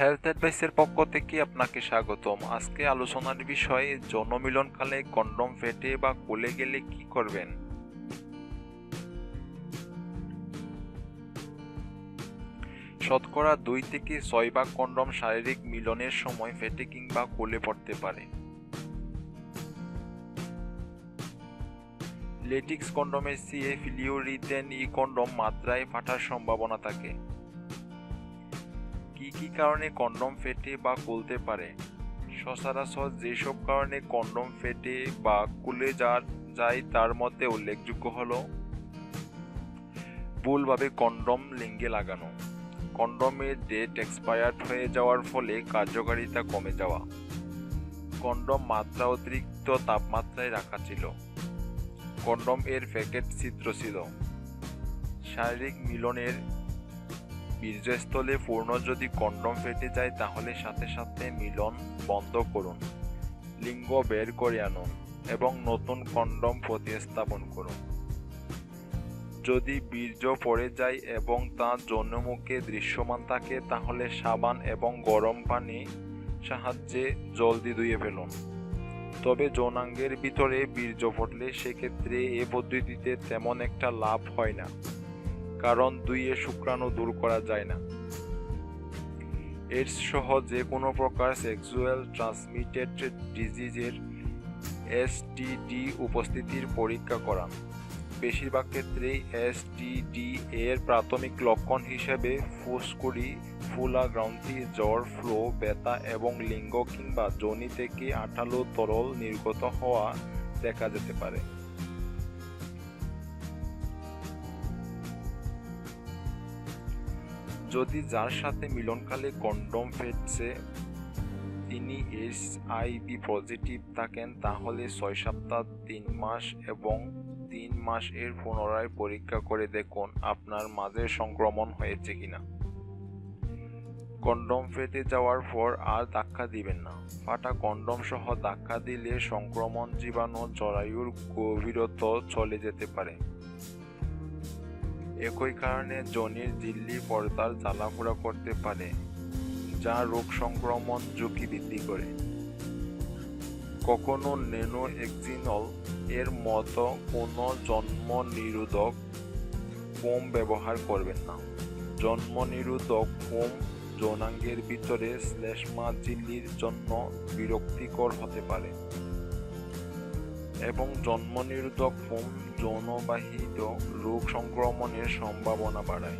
Health অ্যাডভাইসের পক্ষ থেকে আপনাকে স্বাগতম। আজকে আলোচনার বিষয়ে যৌনমিলনকালে কন্ডম ফেটে বা খুলে গেলে কি করবেন? শতকরা দুই থেকে ছয় ভাগ কন্ডম শারীরিক মিলনের সময় ফেটে কিংবা কোলে পড়তে পারে। লেটিক্স কন্ডমের চেয়ে ফিলিওরিতেন ই কন্ডম মাত্রায় ফাটার সম্ভাবনা থাকে। কি কি কারণে কন্ডম ফেটে বা খুলতে পারে? সচরাচর যেসব কারণে কন্ডম ফেটে বা কুলে যায় তার মধ্যে উল্লেখযোগ্য হল ভুলভাবে কন্ডম লিঙ্গে লাগানো। কন্ডমের ডেট এক্সপায়ার্ড হয়ে যাওয়ার ফলে কার্যকারিতা কমে যাওয়া। কন্ডম মাত্রা অতিরিক্ত তাপমাত্রায় রাখা ছিল। কন্ডম এর প্যাকেট ছিদ্র ছিল। শারীরিক মিলনের বীর্যস্থলে পূর্ণ যদি কন্ডম ফেটে যায়, তাহলে সাথে সাথে মিলন বন্ধ করুন, লিঙ্গ বের করে আনুন এবং নতুন কন্ডম প্রতিস্থাপন করুন। যদি বীর্য পড়ে যায় এবং তা যৌনমুখে দৃশ্যমান থাকে, তাহলে সাবান এবং গরম পানি সাহায্যে জলদি ধুয়ে ফেলুন। তবে যৌনাঙ্গের ভিতরে বীর্য পড়লে সেক্ষেত্রে এ পদ্ধতিতে তেমন একটা লাভ হয় না। কারণ দুইয়ে শুক্রাণু দূর করা যায় না। এডস সহ যে কোনো প্রকার সেক্সুয়াল ট্রান্সমিটেড ডিজিজের এসটিডি উপস্থিতির পরীক্ষা করান। বেশিরভাগ ক্ষেত্রেই এসটিডি এর প্রাথমিক লক্ষণ হিসেবে ফুসকুড়ি, ফুলা গ্রন্থি, জ্বর, ফ্লো, ব্যথা এবং লিঙ্গ কিংবা যোনি থেকে আঠালো তরল নির্গত হওয়া দেখা যেতে পারে। যদি যার সাথে মিলনকালে কন্ডম ফেটছে, তিনি এইচ আইভি পজিটিভ থাকেন, তাহলে ছয় সপ্তাহ, তিন মাস এবং তিন মাস এর পুনরায় পরীক্ষা করে দেখুন আপনার মাঝে সংক্রমণ হয়েছে কিনা। কন্ডম ফেটে যাওয়ার পর আর ধাক্কা দিবেন না। ফাটা কন্ডম সহ ধাক্কা দিলে সংক্রমণ জীবাণু জরায়ুর গভীরত চলে যেতে পারে। একই কারণে জনির ঝিল্লি পর্দার জ্বালাপোড়া করতে পারে, যা রোগ সংক্রমণ ঝুঁকি বৃদ্ধি করে। কখনো নেনো এক্সিনল এর মতো কোনো জন্ম নিরোধক ফোম ব্যবহার করবেন না। জন্ম নিরোধক ফোম যৌনাঙ্গের ভিতরে শ্লেষ্মা ঝিল্লির জন্য বিরক্তিকর হতে পারে। এবং জন্মনিরোধক হোম যৌনবাহিত রোগ সংক্রমণের সম্ভাবনা বাড়ায়।